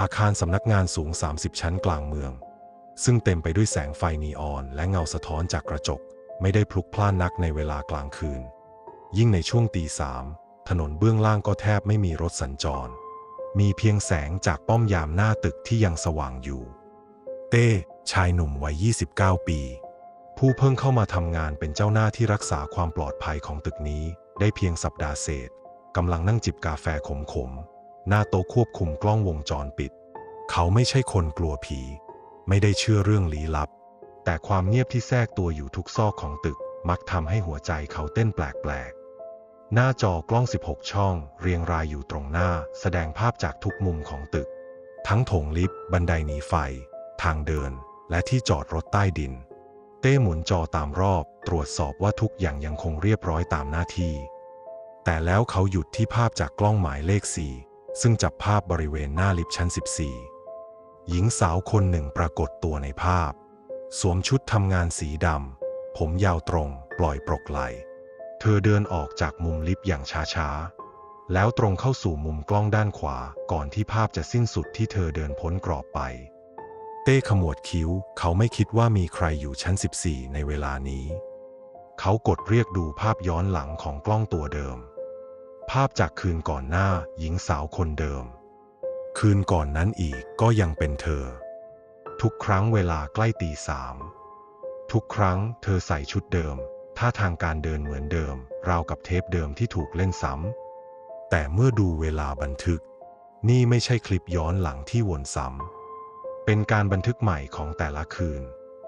อาคารสำนักงานสูง 30 ชั้นกลางเมือง ซึ่งเต็มไปด้วยแสงไฟนีออนและเงาสะท้อนจากกระจก ไม่ได้พลุกพล่านนักในเวลากลางคืน ยิ่งในช่วงตีสามถนนเบื้องล่างก็แทบไม่มีรถสัญจร มีเพียงแสงจากป้อมยามหน้าตึกที่ยังสว่างอยู่ เต้ชายหนุ่มวัย 29 ปี ผู้เพิ่งเข้ามาทำงานเป็นเจ้าหน้าที่รักษาความปลอดภัยของตึกนี้ ได้เพียงสัปดาห์เศษกำลังนั่งจิบกาแฟขมๆ หน้าโต๊ะควบคุมกล้องวงจรปิด เขาไม่ใช่คนกลัวผี ไม่ได้เชื่อเรื่องลี้ลับ แต่ความเงียบที่แทรกตัวอยู่ทุกซอกของตึก มักทำให้หัวใจเขาเต้นแปลกๆ หน้าจอกล้อง 16 ช่อง เรียงรายอยู่ตรงหน้า แสดงภาพจากทุกมุมของตึก ทั้งโถงลิฟต์บันไดหนีไฟ ทางเดิน และที่จอดรถใต้ดิน เต้หมุนจอตามรอบ ตรวจสอบว่าทุกอย่างยังคงเรียบร้อยตามหน้าที่ แต่แล้วเขาหยุดที่ภาพจากกล้องหมายเลข4 ซึ่งจับภาพบริเวณหน้าลิฟต์ชั้น 14 หญิงสาวคนหนึ่งปรากฏตัวในภาพ สวมชุดทำงานสีดำ ผมยาวตรง ปล่อยปลกไหล เธอเดินออกจากมุมลิฟต์อย่างช้าๆ แล้วตรงเข้าสู่มุมกล้องด้านขวา ก่อนที่ภาพจะสิ้นสุดที่เธอเดินพ้นกรอบไป เต้ขมวดคิ้ว เขาไม่คิดว่ามีใครอยู่ชั้น 14 ในเวลานี้ เขากดเรียกดูภาพย้อนหลังของกล้องตัวเดิม ภาพจากคืนก่อนหน้าหญิงสาวคนเดิม คืนก่อนนั้นอีกก็ยังเป็นเธอ ทุกครั้งเวลาใกล้ตีสามทุกครั้งเธอใส่ชุดเดิมท่าทางการเดินเหมือนเดิม ราวกับเทปเดิมที่ถูกเล่นซ้ำแต่เมื่อดูเวลาบันทึก นี่ไม่ใช่คลิปย้อนหลังที่วนซ้ำเป็นการบันทึกใหม่ของแต่ละคืน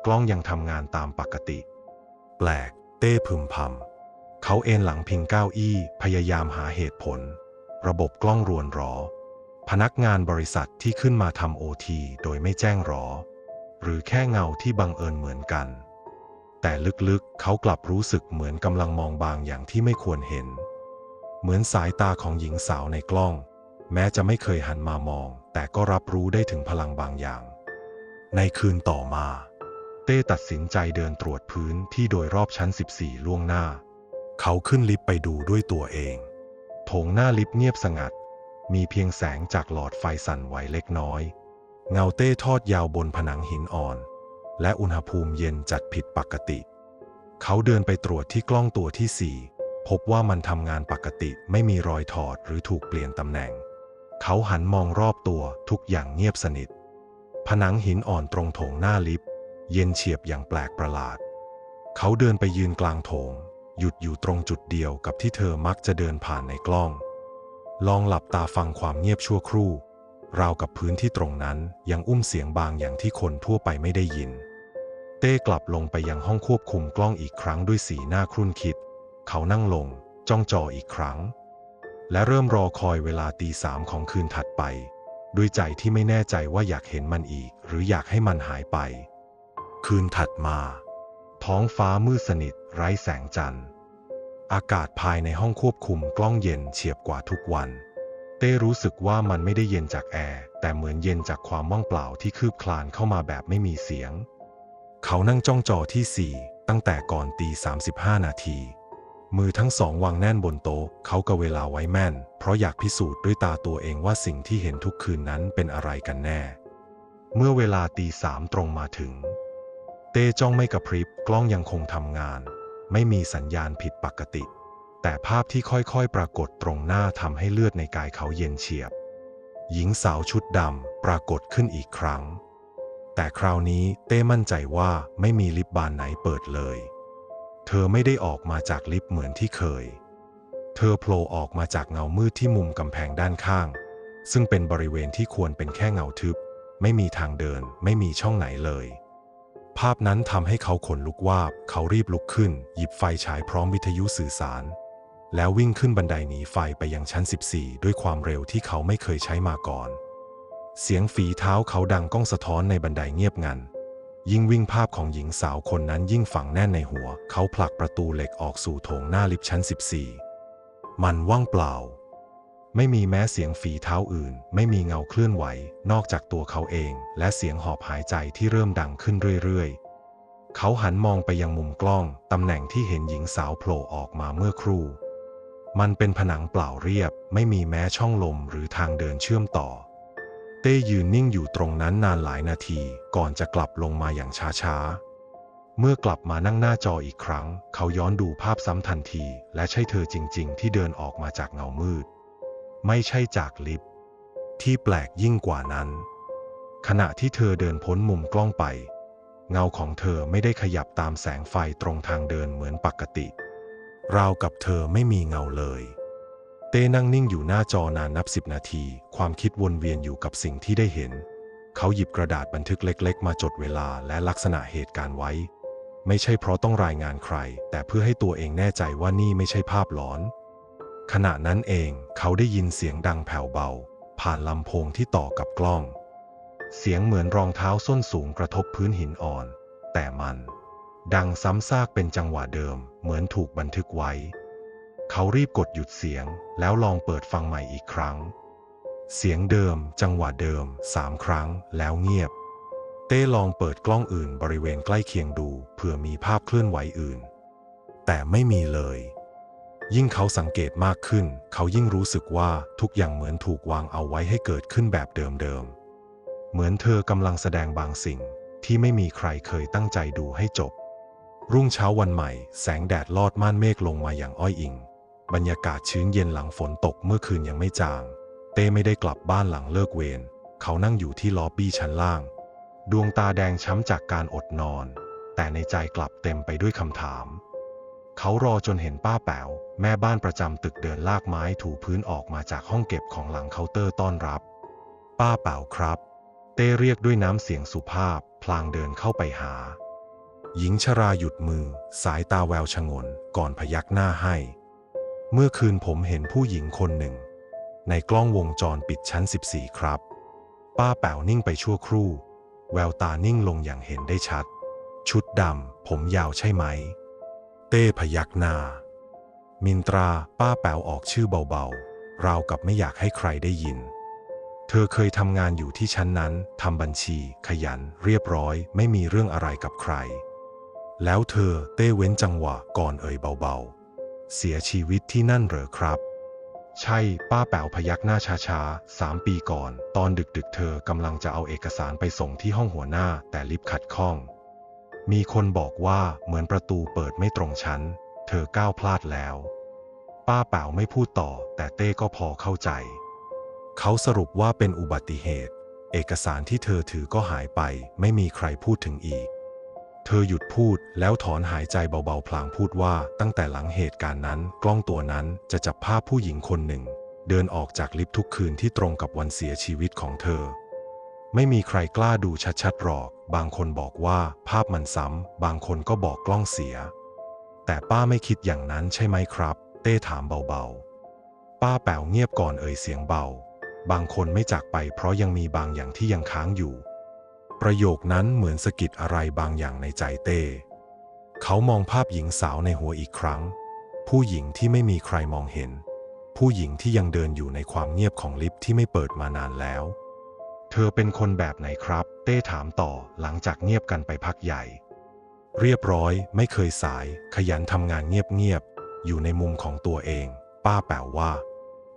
กล้องยังทำงานตามปกติ แปลก เต้พึมพำ เขาเอนหลังพิงเก้าอี้ พยายามหาเหตุผล ระบบกล้องรวนรอ พนักงานบริษัทที่ขึ้นมาทำโอทีโดยไม่แจ้งรอ หรือแค่เงาที่บังเอิญเหมือนกัน แต่ลึกๆ เขากลับรู้สึกเหมือนกำลังมองบางอย่างที่ไม่ควรเห็น เหมือนสายตาของหญิงสาวในกล้อง แม้จะไม่เคยหันมามอง แต่ก็รับรู้ได้ถึงพลังบางอย่าง ในคืนต่อมา เต้ตัดสินใจเดินตรวจพื้นที่โดยรอบชั้น 14 ล่วงหน้า เขาขึ้นลิฟต์ไปดูด้วยตัวเอง โถงหน้าลิฟต์เงียบสงัด มีเพียงแสงจากหลอดไฟสั่นไหวเล็กน้อย เงาเต้ทอดยาวบนผนังหินอ่อน และอุณหภูมิเย็นจัดผิดปกติ เขาเดินไปตรวจที่กล้องตัวที่4พบว่ามันทำงานปกติไม่มีรอยถอดหรือถูกเปลี่ยนตำแหน่ง เขาหันมองรอบตัวทุกอย่างเงียบสนิท ผนังหินอ่อนตรงโถงหน้าลิฟต์เย็นเฉียบอย่างแปลกประหลาด เขาเดินไปยืนกลางโถง หยุดอยู่ตรงจุดเดียวกับที่เธอมักจะเดินผ่านในกล้อง ลองหลับตาฟังความเงียบชั่วครู่ ราวกับพื้นที่ตรงนั้นยังอุ้มเสียงบางอย่างที่คนทั่วไปไม่ได้ยิน เต้กลับลงไปยังห้องควบคุมกล้องอีกครั้งด้วยสีหน้าครุ่นคิด เขานั่งลง จ้องจออีกครั้ง และเริ่มรอคอยเวลาตีสามของคืนถัดไป ด้วยใจที่ไม่แน่ใจว่าอยากเห็นมันอีก หรืออยากให้มันหายไป คืนถัดมา ท้องฟ้ามืดสนิทไร้แสงจันทร์ อากาศภายในห้องควบคุมกล้องเย็นเฉียบกว่าทุกวัน เต้รู้สึกว่ามันไม่ได้เย็นจากแอร์แต่เหมือนเย็นจากความว่างเปล่าที่คืบคลานเข้ามาแบบไม่มีเสียง เขานั่งจ้องจอที่ 4 ตั้งแต่ก่อนตี 35 นาที มือทั้งสองวางแน่นบนโต๊ะเขากะเวลาไว้แม่น เพราะอยากพิสูจน์ด้วยตาตัวเองว่าสิ่งที่เห็นทุกคืนนั้นเป็นอะไรกันแน่ เมื่อเวลาตีสามตรงมาถึง เต้จ้องไม่กระพริบกล้องยังคงทำงาน ไม่มีสัญญาณผิดปกติ แต่ภาพที่ค่อยๆ ปรากฏตรงหน้าทำให้เลือดในกายเขาเย็นเฉียบ หญิงสาวชุดดำปรากฏขึ้นอีกครั้ง แต่คราวนี้เต้มั่นใจว่าไม่มีลิฟต์บานไหนเปิดเลย เธอไม่ได้ออกมาจากลิฟต์เหมือนที่เคย เธอโผล่ออกมาจากเงามืดที่มุมกำแพงด้านข้าง ซึ่งเป็นบริเวณที่ควรเป็นแค่เงาทึบ ไม่มีทางเดิน ไม่มีช่องไหนเลย ภาพนั้นทำให้เขาขนลุกวาบ เขารีบลุกขึ้น หยิบไฟฉายพร้อมวิทยุสื่อสาร แล้ววิ่งขึ้นบันไดหนีไฟไปยังชั้น 14 ด้วยความเร็วที่เขาไม่เคยใช้มาก่อน เสียงฝีเท้าเขาดังก้องสะท้อนในบันไดเงียบงัน ยิ่งวิ่งภาพของหญิงสาวคนนั้นยิ่งฝังแน่นในหัว เขาผลักประตูเหล็กออกสู่โถงหน้าลิฟต์ชั้น 14 มันว่างเปล่า ไม่มีแม้เสียงฝีเท้าอื่น ไม่มีเงาเคลื่อนไหว นอกจากตัวเขาเอง และเสียงหอบหายใจที่เริ่มดังขึ้นเรื่อยๆ เขาหันมองไปยังมุมกล้อง ตำแหน่งที่เห็นหญิงสาวโผล่ออกมาเมื่อครู่ มันเป็นผนังเปล่าเรียบ ไม่มีแม้ช่องลมหรือทางเดินเชื่อมต่อ เต้ยืนนิ่งอยู่ตรงนั้นนานหลายนาที ก่อนจะกลับลงมาอย่างช้าๆเมื่อกลับมานั่งหน้าจออีกครั้ง เขาย้อนดูภาพซ้ำทันที และใช่เธอจริง ๆ ที่เดินออกมาจากเงามืด ไม่ใช่จากลิฟต์ที่แปลกยิ่งกว่านั้น ขณะที่เธอเดินพ้นมุมกล้องไป เงาของเธอไม่ได้ขยับตามแสงไฟตรงทางเดินเหมือนปกติ ราวกับเธอไม่มีเงาเลย เต้นั่งนิ่งอยู่หน้าจอนานนับสิบนาที ความคิดวนเวียนอยู่กับสิ่งที่ได้เห็น เขาหยิบกระดาษบันทึกเล็ก ๆ มาจดเวลาและลักษณะเหตุการณ์ไว้ ไม่ใช่เพราะต้องรายงานใคร แต่เพื่อให้ตัวเองแน่ใจว่านี่ไม่ใช่ภาพหลอน ขณะนั้นเองเขาได้ยินเสียงดังแผ่วเบา ผ่านลำโพงที่ต่อกับกล้อง เสียงเหมือนรองเท้าส้นสูงกระทบพื้นหินอ่อน แต่มัน ดังซ้ำซากเป็นจังหวะเดิม เหมือนถูกบันทึกไว้ เขารีบกดหยุดเสียง แล้วลองเปิดฟังใหม่อีกครั้ง เสียงเดิม จังหวะเดิมสามครั้ง แล้วเงียบ เต้ลองเปิดกล้องอื่นบริเวณใกล้เคียงดู เผื่อมีภาพเคลื่อนไหวอื่น แต่ไม่มีเลย ยิ่งเขาสังเกตมากขึ้น เขายิ่งรู้สึกว่าทุกอย่างเหมือนถูกวางเอาไว้ให้เกิดขึ้นแบบเดิมๆ เหมือนเธอกำลังแสดงบางสิ่งที่ไม่มีใครเคยตั้งใจดูให้จบ รุ่งเช้าวันใหม่ แสงแดดลอดม่านเมฆลงมาอย่างอ้อยอิง บรรยากาศชื้นเย็นหลังฝนตกเมื่อคืนยังไม่จาง เต้ไม่ได้กลับบ้านหลังเลิกเวร เขานั่งอยู่ที่ล็อบบี้ชั้นล่าง ดวงตาแดงช้ำจากการอดนอน แต่ในใจกลับเต็มไปด้วยคำถาม เขารอจนเห็นป้าแป๋วแม่บ้านประจำตึกเดินลากไม้ถูพื้นออกมาจากห้องเก็บของหลังเคาน์เตอร์ต้อนรับ ป้าแป๋วครับ เต้เรียกด้วยน้ำเสียงสุภาพ พลางเดินเข้าไปหา หญิงชราหยุดมือ สายตาแววชงน ก่อนพยักหน้าให้ เมื่อคืนผมเห็นผู้หญิงคนหนึ่ง ในกล้องวงจรปิดชั้น 14 ครับ ป้าแป๋วนิ่งไปชั่วครู่ แววตานิ่งลงอย่างเห็นได้ชัด ชุดดำผมยาวใช่ไหม ต้พยักหน้า มินตราป้าแป๋วออกชื่อเบาๆ ราวกับไม่อยากให้ใครได้ยิน เธอเคยทำงานอยู่ที่ชั้นนั้นทำบัญชี ขยัน เรียบร้อย ไม่มีเรื่องอะไรกับใคร แล้วเธอเต้เว้นจังหวะก่อนเอ่ยเบาๆ เสียชีวิตที่นั่นเหรอครับใช่ ป้าแป๋วพยักหน้าช้าๆสามปีก่อน ตอนดึกๆ เธอกำลังจะเอาเอกสารไปส่งที่ห้องหัวหน้า แต่ลิฟต์ขัดข้อง มีคนบอกว่าเหมือนประตูเปิดไม่ตรงชั้น เธอก้าวพลาดแล้ว ป้าแป๋วไม่พูดต่อ แต่เต้ก็พอเข้าใจ เขาสรุปว่าเป็นอุบัติเหตุ เอกสารที่เธอถือก็หายไป ไม่มีใครพูดถึงอีก เธอหยุดพูดแล้วถอนหายใจเบาๆ พลางพูดว่าตั้งแต่หลังเหตุการณ์นั้น กล้องตัวนั้นจะจับภาพผู้หญิงคนหนึ่ง เดินออกจากลิฟต์ทุกคืนที่ตรงกับวันเสียชีวิตของเธอ ไม่มีใครกล้าดูชัดๆหรอก บางคนบอกว่าภาพมันซ้ำ บางคนก็บอกกล้องเสีย แต่ป้าไม่คิดอย่างนั้นใช่ไหมครับ เต้ถามเบาๆ ป้าแป๋วเงียบก่อนเอ่ยเสียงเบา บางคนไม่จากไปเพราะยังมีบางอย่างที่ยังค้างอยู่ ประโยคนั้นเหมือนสะกิดอะไรบางอย่างในใจเต้ เขามองภาพหญิงสาวในหัวอีกครั้ง ผู้หญิงที่ไม่มีใครมองเห็น ผู้หญิงที่ยังเดินอยู่ในความเงียบของลิฟที่ไม่เปิดมานานแล้ว เธอเป็นคนแบบไหนครับ เต้ถามต่อหลังจากเงียบกันไปพักใหญ่ เรียบร้อยไม่เคยสาย ขยันทำงานเงียบๆ อยู่ในมุมของตัวเอง ป้าแป๋วว่า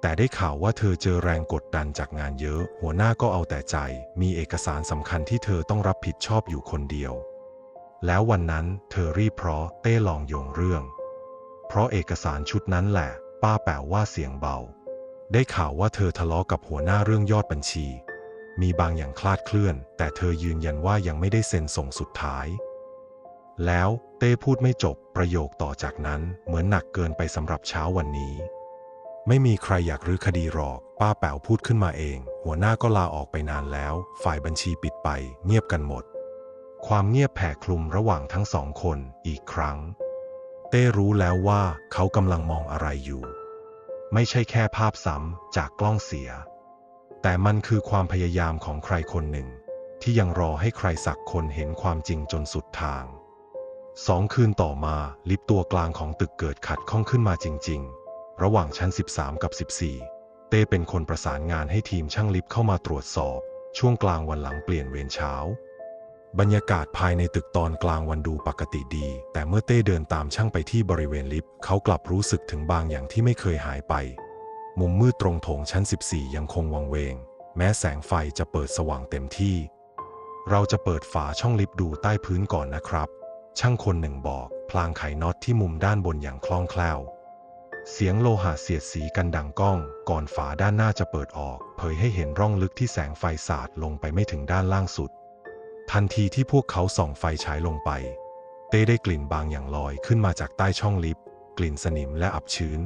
แต่ได้ข่าวว่าเธอเจอแรงกดดันจากงานเยอะ หัวหน้าก็เอาแต่ใจ มีเอกสารสำคัญที่เธอต้องรับผิดชอบอยู่คนเดียว แล้ววันนั้นเธอรีบเพราะเต้ลองโยงเรื่อง เพราะเอกสารชุดนั้นแหละ ป้าแป๋วว่าเสียงเบา ได้ข่าวว่าเธอทะเลาะกับหัวหน้าเรื่องยอดบัญชี มีบางอย่างคลาดเคลื่อน แต่เธอยืนยันว่ายังไม่ได้เซ็นส่งสุดท้าย แล้วเต้พูดไม่จบประโยคต่อจากนั้นเหมือนหนักเกินไปสำหรับเช้าวันนี้ ไม่มีใครอยากรื้อคดีหรอก ป้าแป๋วพูดขึ้นมาเอง หัวหน้าก็ลาออกไปนานแล้ว ฝ่ายบัญชีปิดไป เงียบกันหมด ความเงียบแผ่คลุมระหว่างทั้งสองคนอีกครั้ง เต้รู้แล้วว่าเขากำลังมองอะไรอยู่ ไม่ใช่แค่ภาพซ้ำจากกล้องเสีย แต่มันคือความพยายามของใครคนหนึ่ง ที่ยังรอให้ใครสักคนเห็นความจริงจนสุดทางสองคืนต่อมาลิฟต์ตัวกลางของตึกเกิดขัดข้องขึ้นมาจริง ๆ ระหว่างชั้น 13 กับ 14 เต้เป็นคนประสานงานให้ทีมช่างลิฟต์เข้ามาตรวจสอบ ช่วงกลางวันหลังเปลี่ยนเวรเช้า บรรยากาศภายในตึกตอนกลางวันดูปกติดี แต่เมื่อเต้เดินตามช่างไปที่บริเวณลิฟต์เขากลับรู้สึกถึงบางอย่างที่ไม่เคยหายไป มุมมืดตรงโถงชั้น 14 ยังคงวังเวง แม้แสงไฟจะเปิดสว่างเต็มที่ เราจะเปิดฝาช่องลิฟต์ดูใต้พื้นก่อนนะครับ ช่างคนหนึ่งบอกพลางไขน็อตที่มุมด้านบนอย่างคล่องแคล่ว เสียงโลหะเสียดสีกันดังก้อง ก่อนฝาด้านหน้าจะเปิดออก เผยให้เห็นร่องลึกที่แสงไฟสาดลงไปไม่ถึงด้านล่างสุด ทันทีที่พวกเขาส่องไฟฉายลงไป เต้ได้กลิ่นบางอย่างลอยขึ้นมาจากใต้ช่องลิฟต์กลิ่นสนิมและอับชื้น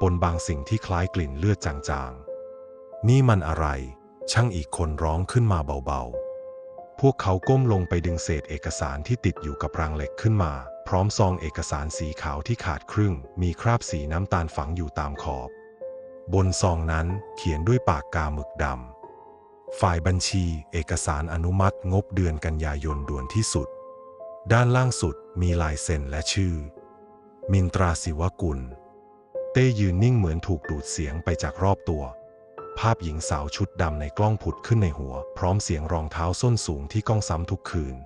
ปนบางสิ่งที่คล้ายกลิ่นเลือดจางๆ นี่มันอะไร ช่างอีกคนร้องขึ้นมาเบาๆ พวกเขาก้มลงไปดึงเศษเอกสารที่ติดอยู่กับรางเหล็กขึ้นมา พร้อมซองเอกสารสีขาวที่ขาดครึ่ง มีคราบสีน้ำตาลฝังอยู่ตามขอบ บนซองนั้นเขียนด้วยปากกาหมึกดำ ฝ่ายบัญชีเอกสารอนุมัติงบเดือนกันยายนด่วนที่สุด ด้านล่างสุดมีลายเซ็นและชื่อ มินตราศิวกุล เต้ยืนนิ่งเหมือนถูกดูดเสียงไปจากรอบตัว ภาพหญิงสาวชุดดำในกล้องผุดขึ้นในหัว พร้อมเสียงรองเท้าส้นสูงที่ก้องซ้ำทุกคืน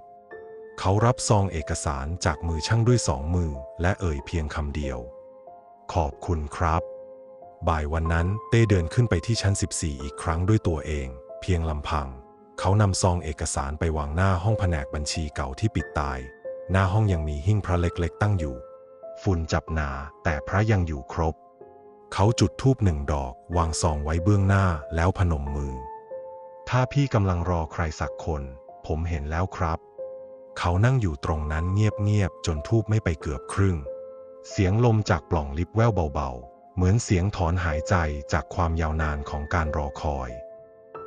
เขารับซองเอกสารจากมือช่างด้วยสองมือ และเอ่ยเพียงคำเดียว ขอบคุณครับ บ่ายวันนั้นเต้เดินขึ้นไปที่ชั้น 14 อีกครั้งด้วยตัวเอง เพียงลำพัง เขานำซองเอกสารไปวางหน้าห้องแผนกบัญชีเก่าที่ปิดตาย หน้าห้องยังมีหิ้งพระเล็กๆ ตั้งอยู่ ฝุ่นจับหนา แต่พระยังอยู่ครบ เขาจุดธูปหนึ่งดอก วางซองไว้เบื้องหน้าแล้วพนมมือ ถ้าพี่กำลังรอใครสักคน ผมเห็นแล้วครับ เขานั่งอยู่ตรงนั้นเงียบๆจนทูบไม่ไปเกือบครึ่ง เสียงลมจากปล่องลิฟต์แววเบาๆ เหมือนเสียงถอนหายใจจากความยาวนานของการรอคอย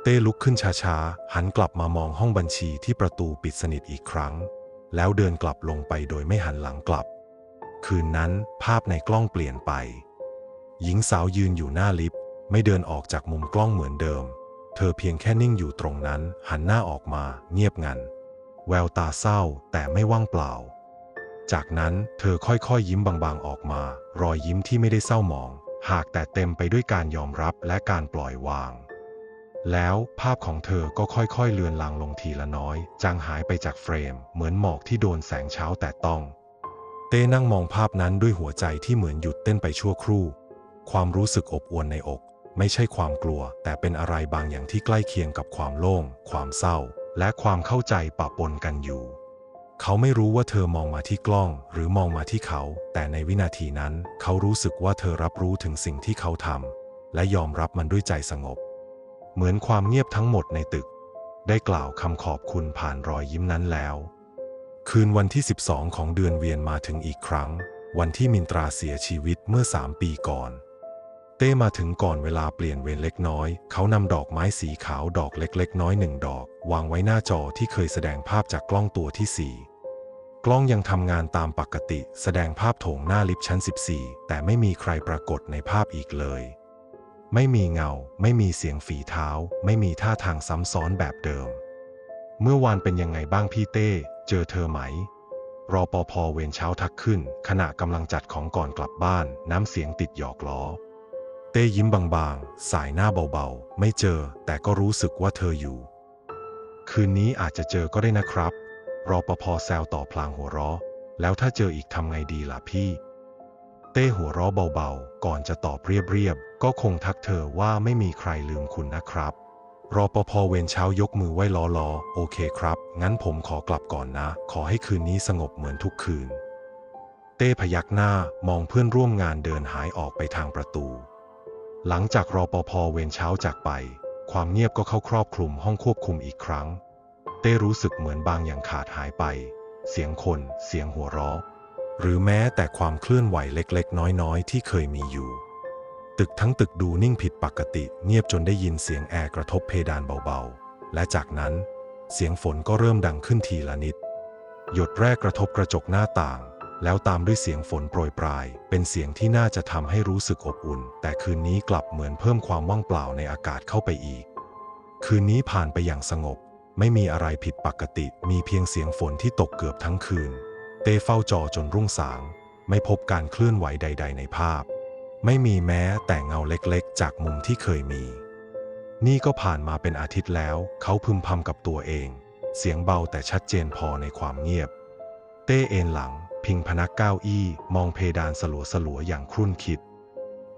เต้ลุกขึ้นช้าๆหันกลับมามองห้องบัญชีที่ประตูปิดสนิทอีกครั้งแล้วเดินกลับลงไปโดยไม่หันหลังกลับ คืนนั้นภาพในกล้องเปลี่ยนไป หญิงสาวยืนอยู่หน้าลิฟต์ไม่เดินออกจากมุมกล้องเหมือนเดิม เธอเพียงแค่นิ่งอยู่ตรงนั้น หันหน้าออกมา เงียบงัน แววตาเศร้าแต่ไม่ว่างเปล่า จากนั้นเธอค่อยๆยิ้มบางๆออกมา รอยยิ้มที่ไม่ได้เศร้าหมอง หากแต่เต็มไปด้วยการยอมรับและการปล่อยวาง แล้วภาพของเธอก็ค่อยๆเลือนลางลงทีละน้อย จางหายไปจากเฟรม เหมือนหมอกที่โดนแสงเช้าแต่ต้อง เต้นั่งมองภาพนั้นด้วยหัวใจที่เหมือนหยุดเต้นไปชั่วครู่ ความรู้สึกอบอวลในอก ไม่ใช่ความกลัว แต่เป็นอะไรบางอย่างที่ใกล้เคียงกับความโล่ง ความเศร้า และความเข้าใจปะปนกันอยู่ เขาไม่รู้ว่าเธอมองมาที่กล้อง หรือมองมาที่เขา แต่ในวินาทีนั้น เขารู้สึกว่าเธอรับรู้ถึงสิ่งที่เขาทำและยอมรับมันด้วยใจสงบ เหมือนความเงียบทั้งหมดในตึก ได้กล่าวคำขอบคุณผ่านรอยยิ้มนั้นแล้ว คืนวันที่ 12 ของเดือนเวียนมาถึงอีกครั้ง วันที่มินตราเสียชีวิตเมื่อสามปีก่อน เต้มาถึงก่อนเวลาเปลี่ยนเวรเล็กน้อย เขานำดอกไม้สีขาวดอกเล็กๆ น้อยหนึ่งดอก วางไว้หน้าจอที่เคยแสดงภาพจากกล้องตัวที่ 4กล้องยังทำงานตามปกติ แสดงภาพโถงหน้าลิฟต์ชั้น 14 แต่ไม่มีใครปรากฏในภาพอีกเลย ไม่มีเงา ไม่มีเสียงฝีเท้า ไม่มีท่าทางซ้ำซ้อนแบบเดิม เมื่อวานเป็นยังไงบ้างพี่เต้ เจอเธอไหม รอปภเวรเช้าทักขึ้น ขณะกำลังจัดของก่อนกลับบ้าน น้ำเสียงติดหยอกล้อ เต้ยิ้มบางๆ สายหน้าเบาๆ ไม่เจอ แต่ก็รู้สึกว่าเธออยู่ คืนนี้อาจจะเจอก็ได้นะครับ รอปภแซวต่อพลางหัวเราะ แล้วถ้าเจออีกทำไงดีล่ะพี่ เต้หัวเราะเบาๆ ก่อนจะตอบเรียบๆ ก็คงทักเธอว่าไม่มีใครลืมคุณนะครับ รอปภเวรเช้ายกมือไหว้ล้อๆโอเคครับ งั้นผมขอกลับก่อนนะ ขอให้คืนนี้สงบเหมือนทุกคืน เต้พยักหน้ามองเพื่อนร่วมงานเดินหายออกไปทางประตู หลังจากรอปภเวรเช้าจากไป ความเงียบก็เข้าครอบคลุมห้องควบคุมอีกครั้ง เต้รู้สึกเหมือนบางอย่างขาดหายไป เสียงคน เสียงหัวเราะหรือแม้แต่ความเคลื่อนไหวเล็กๆ น้อยๆ ที่เคยมีอยู่ ตึกทั้งตึกดูนิ่งผิดปกติ เงียบจนได้ยินเสียงแอร์กระทบเพดานเบาๆ และจากนั้นเสียงฝนก็เริ่มดังขึ้นทีละนิด หยดแรกกระทบกระจกหน้าต่าง แล้วตามด้วยเสียงฝนโปรยปลาย เป็นเสียงที่น่าจะทำให้รู้สึกอบอุ่น แต่คืนนี้กลับเหมือนเพิ่มความว่างเปล่าในอากาศเข้าไปอีก คืนนี้ผ่านไปอย่างสงบ ไม่มีอะไรผิดปกติ มีเพียงเสียงฝนที่ตกเกือบทั้งคืน เต้เฝ้าจอจนรุ่งสาง ไม่พบการเคลื่อนไหวใด ๆ ในภาพ ไม่มีแม้แต่เงาเล็กๆ จากมุมที่เคยมี นี่ก็ผ่านมาเป็นอาทิตย์แล้ว เขาพึมพำกับตัวเอง เสียงเบาแต่ชัดเจนพอในความเงียบ เต้เอนหลัง พิงพนักเก้าอี้มองเพดานสลัวสลัวๆอย่างครุ่นคิด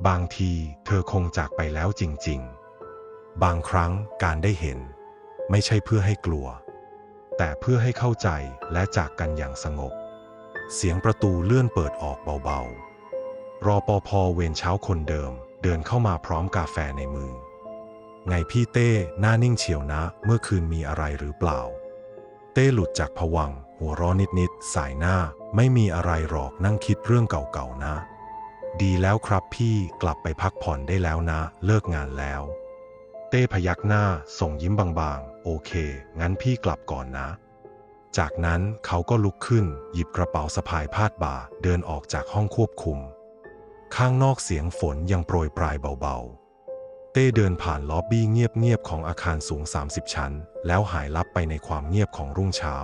บางทีเธอคงจากไปแล้วจริงๆ บางครั้งการได้เห็น ไม่ใช่เพื่อให้กลัว แต่เพื่อให้เข้าใจและจากกันอย่างสงบ เสียงประตูเลื่อนเปิดออกเบาๆ รอปภเวรเช้าคนเดิม เดินเข้ามาพร้อมกาแฟในมือ ไงพี่เต้หน้านิ่งเฉียวนะ เมื่อคืนมีอะไรหรือเปล่า เต้หลุดจากผวัง หัวร้อนนิดๆสายหน้า ไม่มีอะไรหรอกนั่งคิดเรื่องเก่าๆนะ ดีแล้วครับพี่กลับไปพักผ่อนได้แล้วนะ เลิกงานแล้ว เต้พยักหน้า ส่งยิ้มบางๆ โอเค งั้นพี่กลับก่อนนะจากนั้นเขาก็ลุกขึ้น หยิบกระเป๋าสะพายพาดบ่า เดินออกจากห้องควบคุม ข้างนอกเสียงฝนยังโปรยปลายเบาๆ เต้เดินผ่านล็อบบี้เงียบๆของอาคารสูง 30 ชั้น แล้วหายลับไปในความเงียบของรุ่งเช้า